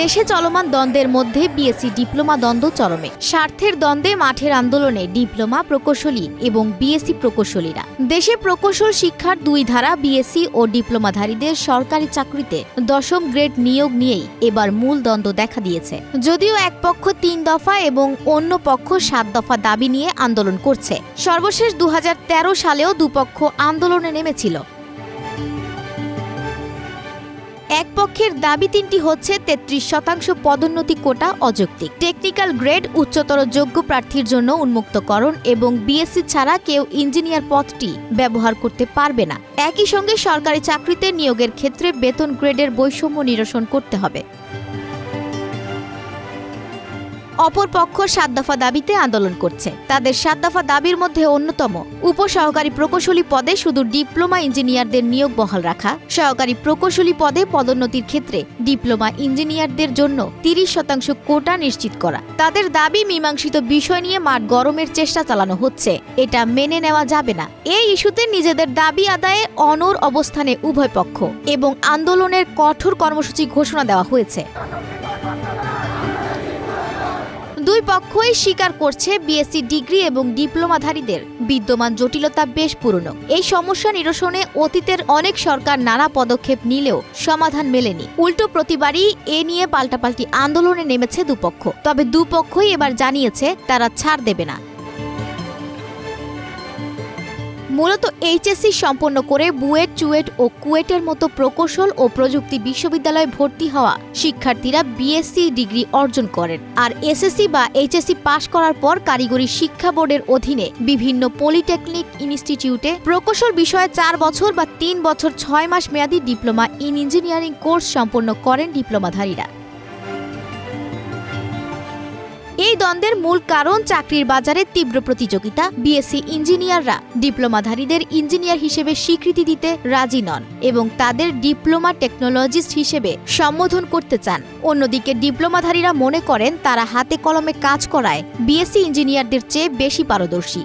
দেশে চলমান দ্বন্দ্বের মধ্যে বিএসসি ডিপ্লোমা দ্বন্দ্ব চরমে। স্বার্থের দ্বন্দ্বে মাঠের আন্দোলনে ডিপ্লোমা প্রকৌশলী এবং বিএসসি প্রকৌশলীরা। দেশে প্রকৌশল শিক্ষার দুই ধারা বিএসসি ও ডিপ্লোমাধারীদের সরকারি চাকরিতে দশম গ্রেড নিয়োগ নিয়েই এবার মূল দ্বন্দ্ব দেখা দিয়েছে। যদিও এক পক্ষ তিন দফা এবং অন্য পক্ষ সাত দফা দাবি নিয়ে আন্দোলন করছে। সর্বশেষ দু হাজার তেরো সালেও দুপক্ষ আন্দোলনে নেমেছিল। এক পক্ষের দাবি তিনটি হচ্ছে তেত্রিশ শতাংশ পদোন্নতি কোটা অযৌক্তিক। টেকনিক্যাল গ্রেড, উচ্চতর যোগ্য প্রার্থীর জন্য উন্মুক্তকরণ এবং বিএসসি ছাড়া কেউ ইঞ্জিনিয়ার পদটি ব্যবহার করতে পারবে না। একই সঙ্গে সরকারি চাকরিতে নিয়োগের ক্ষেত্রে বেতন গ্রেডের বৈষম্য নিরসন করতে হবে। অপরপক্ষ সাত দফা দাবিতে আন্দোলন করছে। তাদের সাত দফা দাবির মধ্যে অন্যতম, উপসহকারী প্রকৌশলী পদে শুধু ডিপ্লোমা ইঞ্জিনিয়ারদের নিয়োগ বহাল রাখা, সহকারী প্রকৌশলী পদে পদোন্নতির ক্ষেত্রে ডিপ্লোমা ইঞ্জিনিয়ারদের জন্য তিরিশ শতাংশ কোটা নিশ্চিত করা। তাদের দাবি, মীমাংসিত বিষয় নিয়ে মাঠ গরমের চেষ্টা চালানো হচ্ছে। এটা মেনে নেওয়া যাবে না। এই ইস্যুতে নিজেদের দাবি আদায়ে অনর অবস্থানে উভয় পক্ষ এবং আন্দোলনের কঠোর কর্মসূচি ঘোষণা দেওয়া হয়েছে। দুই পক্ষই স্বীকার করছে বিএসসি ডিগ্রি এবং ডিপ্লোমাধারীদের। বিদ্যমান জটিলতা বেশ পুরনো। এই সমস্যা নিরসনে অতীতের অনেক সরকার নানা পদক্ষেপ নিলেও সমাধান মেলেনি। উল্টো প্রতিবারই এ নিয়ে পাল্টাপাল্টি আন্দোলনে নেমেছে দুপক্ষ। তবে দুপক্ষই এবার জানিয়েছে তারা ছাড় দেবে না। মূলত এইচএসসি সম্পন্ন করে বুয়েট, চুয়েট ও কুয়েটের মতো প্রকৌশল ও প্রযুক্তি বিশ্ববিদ্যালয়ে ভর্তি হওয়া শিক্ষার্থীরা বিএসসি ডিগ্রি অর্জন করেন। আর এসএসসি বা এইচএসসি পাশ করার পর কারিগরি শিক্ষা বোর্ডের অধীনে বিভিন্ন পলিটেকনিক ইনস্টিটিউটে প্রকৌশল বিষয়ে চার বছর বা তিন বছর ছয় মাস মেয়াদী ডিপ্লোমা ইন ইঞ্জিনিয়ারিং কোর্স সম্পন্ন করেন ডিপ্লোমাধারীরা। এই দ্বন্দ্বের মূল কারণ চাকরির বাজারে তীব্র প্রতিযোগিতা বিএসসি ইঞ্জিনিয়াররা। ডিপ্লোমাধারীদের ইঞ্জিনিয়ার হিসেবে স্বীকৃতি দিতে রাজি নন এবং তাদের ডিপ্লোমা টেকনোলজিস্ট হিসেবে সম্বোধন করতে চান। অন্যদিকে ডিপ্লোমাধারীরা মনে করেন, তারা হাতে কলমে কাজ করায় বিএসসি ইঞ্জিনিয়ারদের চেয়ে বেশি পারদর্শী।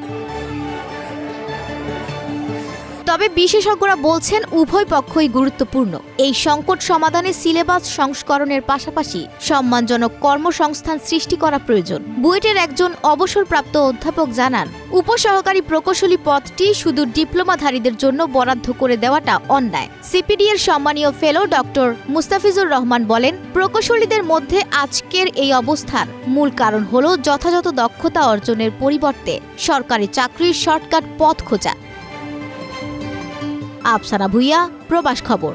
তবে বিশেষজ্ঞরা বলছেন উভয় পক্ষই গুরুত্বপূর্ণ। এই সংকট সমাধানে সিলেবাস সংস্করণের পাশাপাশি সম্মানজনক কর্মসংস্থান সৃষ্টি করা প্রয়োজন। বুয়েটের একজন অবসরপ্রাপ্ত অধ্যাপক জানান, উপসহকারী প্রকৌশলী পদটি শুধু ডিপ্লোমাধারীদের জন্য বরাদ্দ করে দেওয়াটা অন্যায়। সিপিডি এর সম্মানীয় ফেলো ডক্টর মুস্তাফিজুর রহমান বলেন, প্রকৌশলীদের মধ্যে আজকের এই অবস্থান মূল কারণ হল যথাযথ দক্ষতা অর্জনের পরিবর্তে সরকারি চাকরির শর্টকাট পথ খোঁজা। আফসানা ভুইয়া প্রবাস খবর।